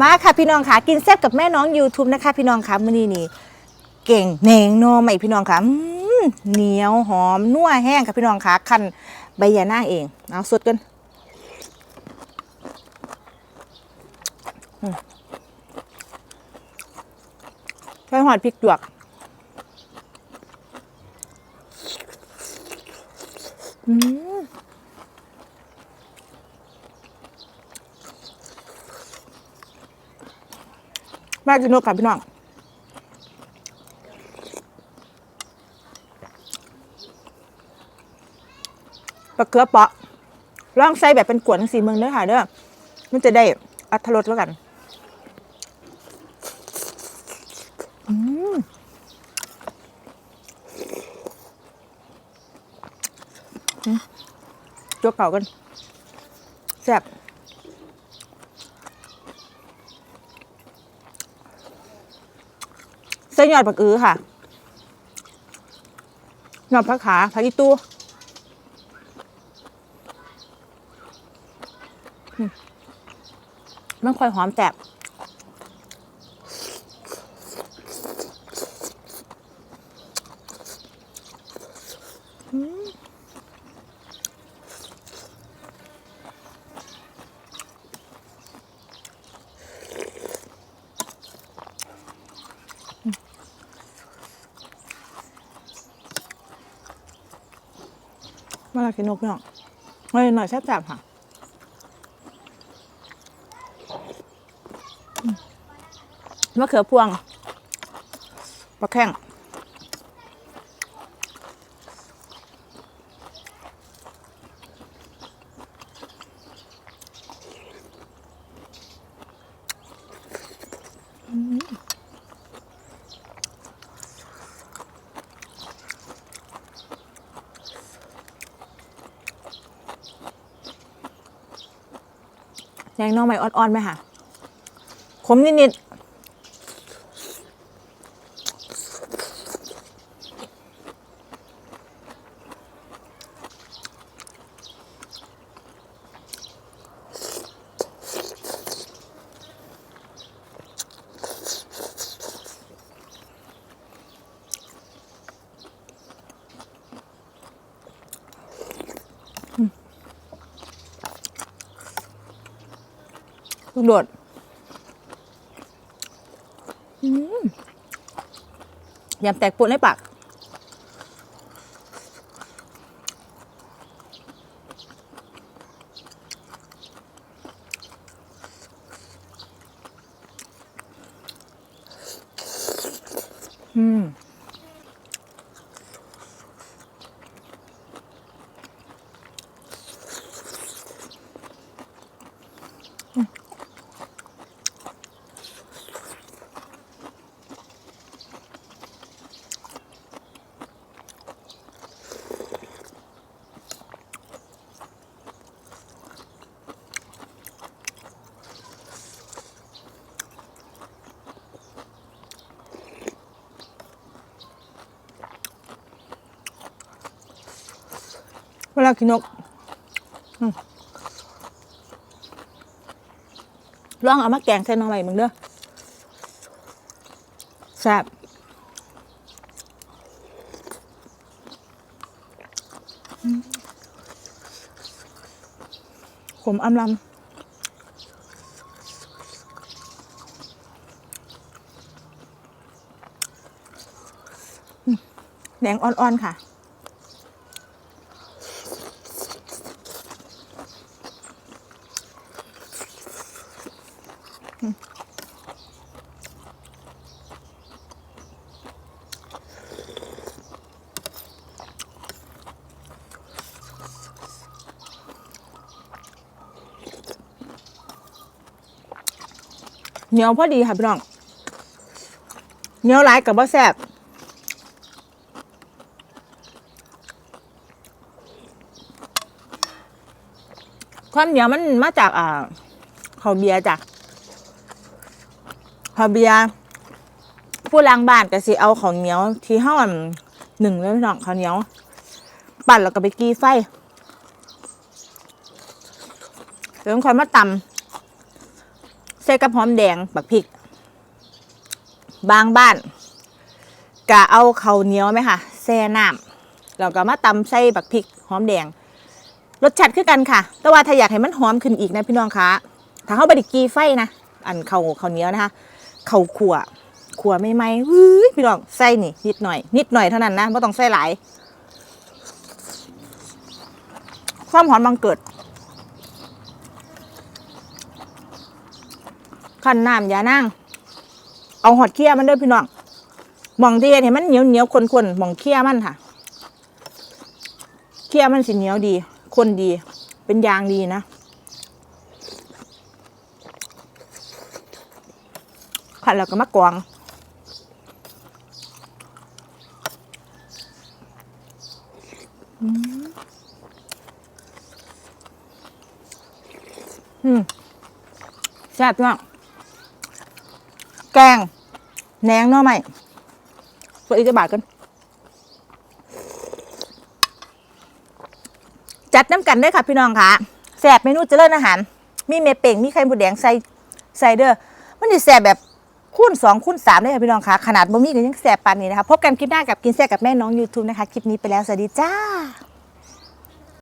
มาค่ะพี่น้องค่ะกินแซ่บกับแม่น้อง YouTube นะคะ พี่น้องค่ะมื้อนี้นี่เก่งแหนงนอใหม่พี่น้องค่ะเหนียวหอมนัวแห้งค่ะพี่น้องค่ะคั่นใบยานาเองเอาสดกันใส่หอดพริกหยวกอืม แม่กินนกค่ะพี่น้องปลาเกลือเปาะลองใส่แบบเป็นกวนสีเมืองเด้อค่ะเด้อมันจะได้อัตรสแล้วกัน อืมอืมตัวเก่ากันแซ่บ เส้นยอดผักอื้อค่ะยอดผักขาผักอีตู้มันค่อยหอมแสบ มาลากินนกเนาะเฮ้ยหน่อยแซ่บๆค่ะมะเขือพวงปลาแข้ง แยงน้องใหม่อ่อนๆไหมคะขมนิดๆ โดดอืมยำแตกปุ่นในปากอืม เวลากินนกอลองเอามาแกงใส่น้องใหม่มึงเด้อแซ่บอืมขมอำลำแดงอ่อน ๆ ค่ะ เหนียวพอดีค่ะพี่น้องเหนียวหลายกับบ่แซ่บความเหนียวมันมาจากอ่าข้าวเบียร์จ้ะาวเบียผู้ล้างบ้านก็สิเอาข้าวเหนียว ที่ห้อนหนึ่งเลยพี่น้องข้าวเหนียว ปั่นแล้วก็ไปกีไฟเดี๋ยวค่อยมาตำใส่กับหอมแดงบักพริก บางบ้านกะเอาข้าวเหนียวไหมคะแช่น้ำแล้วก็มาตำใส่บักพริกหอมแดง รสชาติคือกันค่ะ แต่ว่าถ้าอยากให้มันหอมขึ้นอีกนะพี่น้องคะถ้าเขาบไดิกีไฟนะอันเขาเขาวเหนียวนะคะ เขาขัวขัวไม่ไหมวื้ยพี่น้องใส่นี่นิดหน่อย นิดหน่อยเท่านั้นนะไม่ต้องใส่หลายความหอมบังเกิดขั้นน้ำยานั่ง เอาหอดเคี้ยมันด้วยพี่น้องหมองที่เห็นมันเหนียวเหนียวคนคนๆหมองเคี้ยมันค่ะ เคี้ยมันสิเหนียวดี คนดี เป็นยางดีนะ ขันแล้วก็มากวางอืมแซ่บมากแกงแหนงน่อไหมเพื่ออีจะบาทกัน จัดน้ำกันได้ค่ะพี่น้องค่ะแซ่บเมนูเจริญอาหาร มีเมเป่งมีไข่หมูแดงใส่ใส่เด้อมันจะแซ่บแบบ คูณสองคูณสามได้ค่ะพี่น้องคะขนาดบ่มี่ก็ยังแซ่บปานนี้นะคะพบกันคลิปหน้ากับกินแซ่บกับแม่น้อง YouTube นะคะ คลิปนี้ไปแล้ว สวัสดีจ้า